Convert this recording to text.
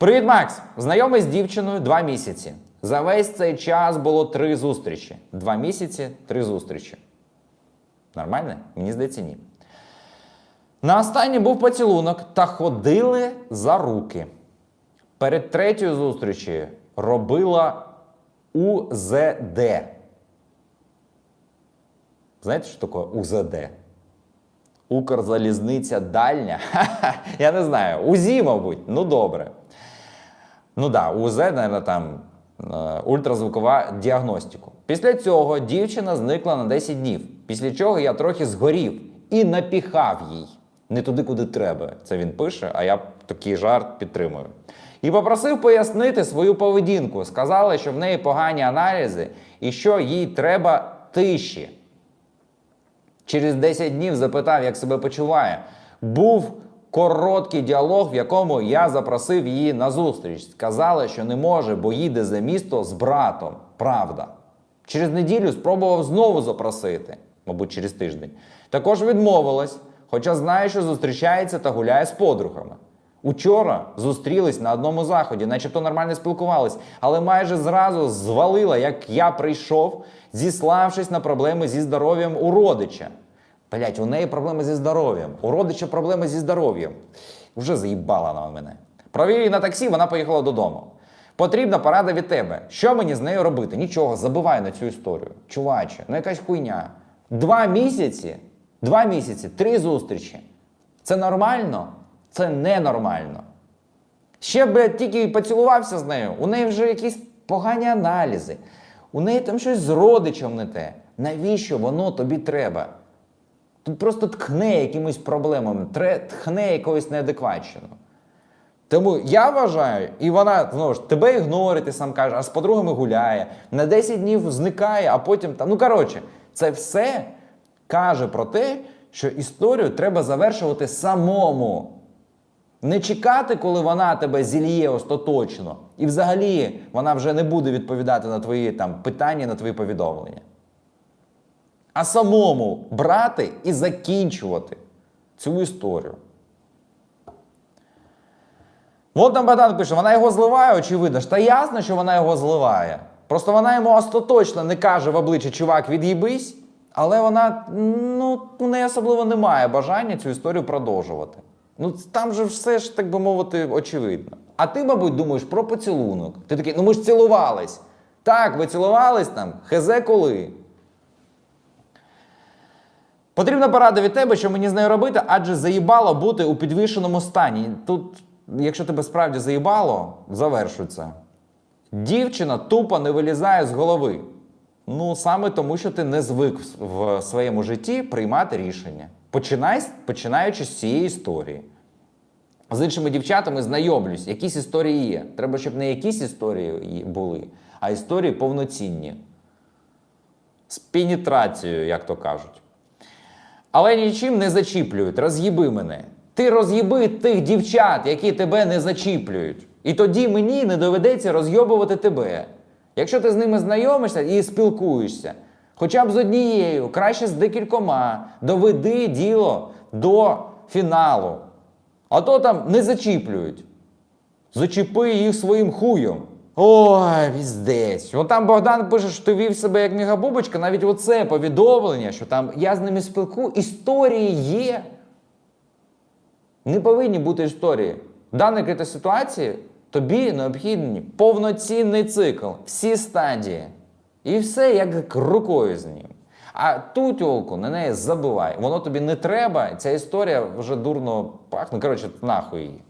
Привіт, Макс! Знайомий з дівчиною два місяці. За весь цей час було три зустрічі. Два місяці, три зустрічі. Нормально? Мені здається, ні. На останній був поцілунок та ходили за руки. Перед третьою зустрічі робила УЗД. Знаєте, що таке УЗД? Укрзалізниця дальня? Ха-ха, Я не знаю. УЗІ, мабуть. Ну добре. Ну да, УЗ, наверное, там е, ультразвукова діагностику. Після цього дівчина зникла на 10 днів. Після чого я трохи згорів і напіхав їй. Не туди, куди треба. Це він пише, а я такий жарт підтримую. І попросив пояснити свою поведінку. Сказали, що в неї погані аналізи і що їй треба тиші. Через 10 днів запитав, як себе почуває. Був короткий діалог, в якому я запросив її на зустріч. Сказала, що не може, бо їде за місто з братом. Правда. Через неділю спробував знову запросити, мабуть, через тиждень. Також відмовилась, хоча знає, що зустрічається та гуляє з подругами. Учора зустрілись на одному заході, начебто нормально спілкувались, але майже зразу звалила, як я прийшов, зіславшись на проблеми зі здоров'ям у родича. Блять, у неї проблеми зі здоров'ям. У родича проблеми зі здоров'ям. Вже заїбала вона мене. Провів її на таксі, вона поїхала додому. Потрібна порада від тебе. Що мені з нею робити? Нічого, забивай на цю історію. Чуваче, ну якась хуйня. Два місяці, два місяці, три зустрічі. Це нормально? Це ненормально. Ще блядь, тільки поцілувався з нею, у неї вже якісь погані аналізи. У неї там щось з родичем не те. Навіщо воно тобі треба? Тут просто тхне якимись проблемами, тхне якоюсь неадекватщиною. Тому я вважаю, і вона знову ж тебе ігнорить, ти сам каже, а з подругами гуляє, на 10 днів зникає, а потім там. Ну коротше, це все каже про те, що історію треба завершувати самому. Не чекати, коли вона тебе зільє остаточно, і взагалі вона вже не буде відповідати на твої там питання, на твої повідомлення. А самому брати і закінчувати цю історію. От там Богдан пише, вона його зливає, очевидно. ж. Та ясно, що вона його зливає. Просто вона йому остаточно не каже в обличчя, чувак, від'їбись, але вона, ну, у неї особливо немає бажання цю історію продовжувати. Ну, там же все ж, так би мовити, очевидно. А ти, мабуть, думаєш про поцілунок. Ти такий, ну ми ж цілувались. Так, ви цілувались там, хезе коли. Потрібна порада від тебе, що мені з нею робити, адже заїбало бути у підвішеному стані. Тут, якщо тебе справді заїбало, завершується. Дівчина тупо не вилізає з голови. Ну, саме тому, що ти не звик в- своєму житті приймати рішення. Починай, починаючи з цієї історії. З іншими дівчатами знайомлюсь, якісь історії є. Треба, щоб не якісь історії були, а історії повноцінні. З пенетрацією, як то кажуть. Але нічим не зачіплюють. Роз'їби мене. Ти роз'їби тих дівчат, які тебе не зачіплюють. І тоді мені не доведеться роз'йобувати тебе. Якщо ти з ними знайомишся і спілкуєшся, хоча б з однією, краще з декількома, доведи діло до фіналу. А то там не зачіплюють. Зачіпи їх своїм хуєм. Ой, піздець. От там Богдан пише, що ти вів себе як мегабубочка, навіть оце повідомлення, що там я з ними спілкую, історії є. Не повинні бути історії. В даній критій ситуації тобі необхідний повноцінний цикл, всі стадії. І все як рукою з ним. А ту тьолку на неї забивай. Воно тобі не треба, ця історія вже дурно пахне. Коротше, нахуй її.